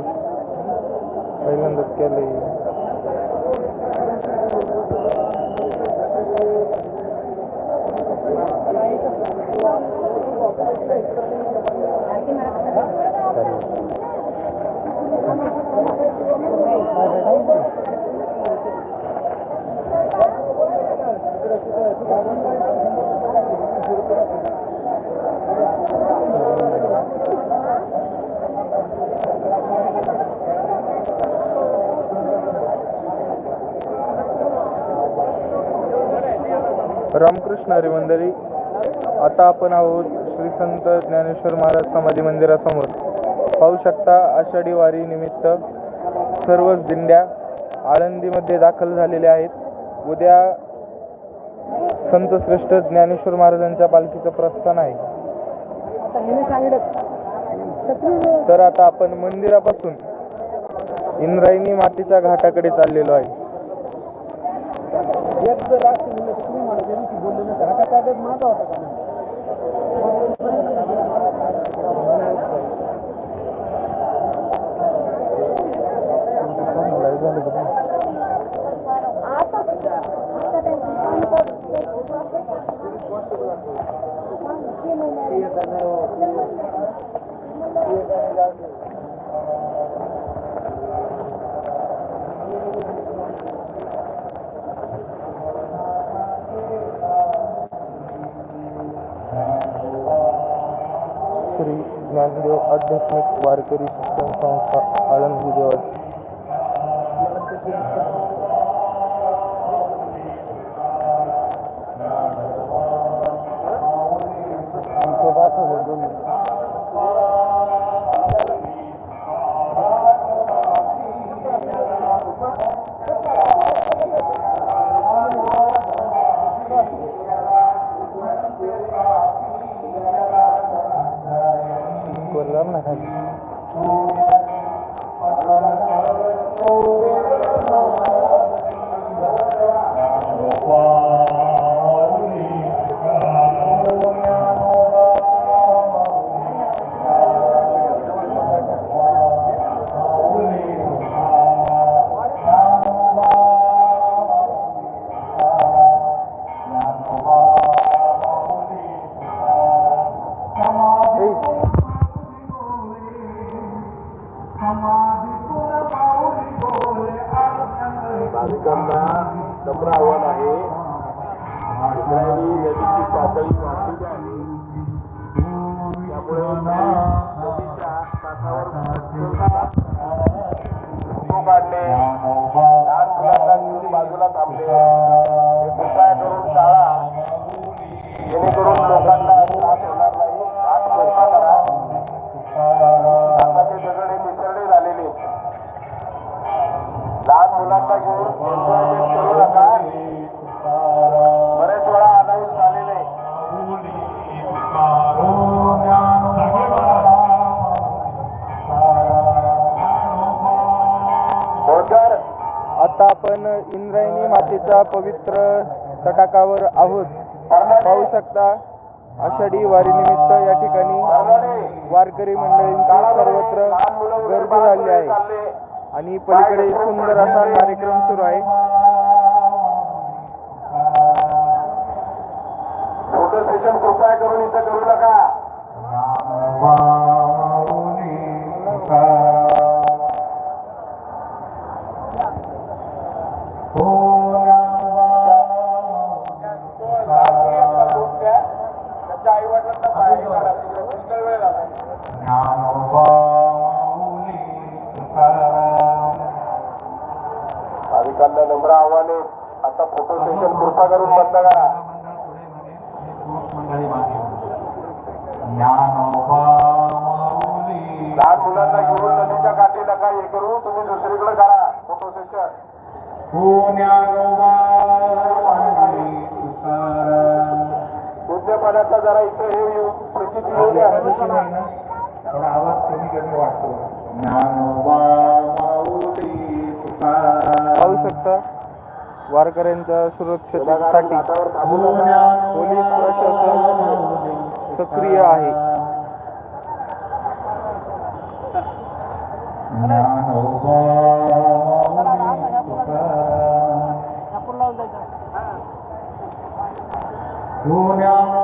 आहे पहिल्यांदाच रामकृष्ण हरी मंडळी आता आपण आहोत श्री संत ज्ञानेश्वर महाराज समाधी मंदिरासमोर. पाहू शकता आषाढी वारी निमित्त सर्वच दिंड्या आळंदीमध्ये दाखल झालेल्या आहेत. उद्या संत श्रेष्ठ ज्ञानेश्वर महाराजांच्या पालखीचं प्रस्थान आहे. तर आता आपण मंदिरापासून इंद्रायणी मातीच्या घाटाकडे चाललेलो आहे. で窓とか श्री ज्ञानदेव आध्यात्मिक वारकरी शिक्षण संस्था आळंदी देवाची เหลืองนะครับ पातळी वाढलेली आहे त्यामुळे नदीच्या काठावर फोटो काढले लहान मुलांना घेऊन बाजूला थांबले आता आपण इंद्रायणी मातेच्या पवित्र तटाकावर आहोत. पाहू शकता आषाढी वारी निमित्त या ठिकाणी वारकरी मंडळींची सर्वत्र गर्दी झाली आहे. आणि पलीकडे सुंदर असा कार्यक्रम सुरू आहे. फोटो सेशन कृपया करून इथं करू नका. नम्र आव्हान आता फोटो सेशन कृपा करून बंद करा. लहान मुलांना घेऊन नदीच्या काठी नका हे करू तुम्ही दुसरीकडे करा फोटो सेशन शुद्ध पाण्याचा जरा इथे हे येऊ. प्रचिती येऊ द्या. आवाज कमी कमी वाटतो. पाहू शकता? वारकऱ्यांच्या सुरक्षेसाठी पोलीस प्रशासन सक्रिय आहे. पुण्या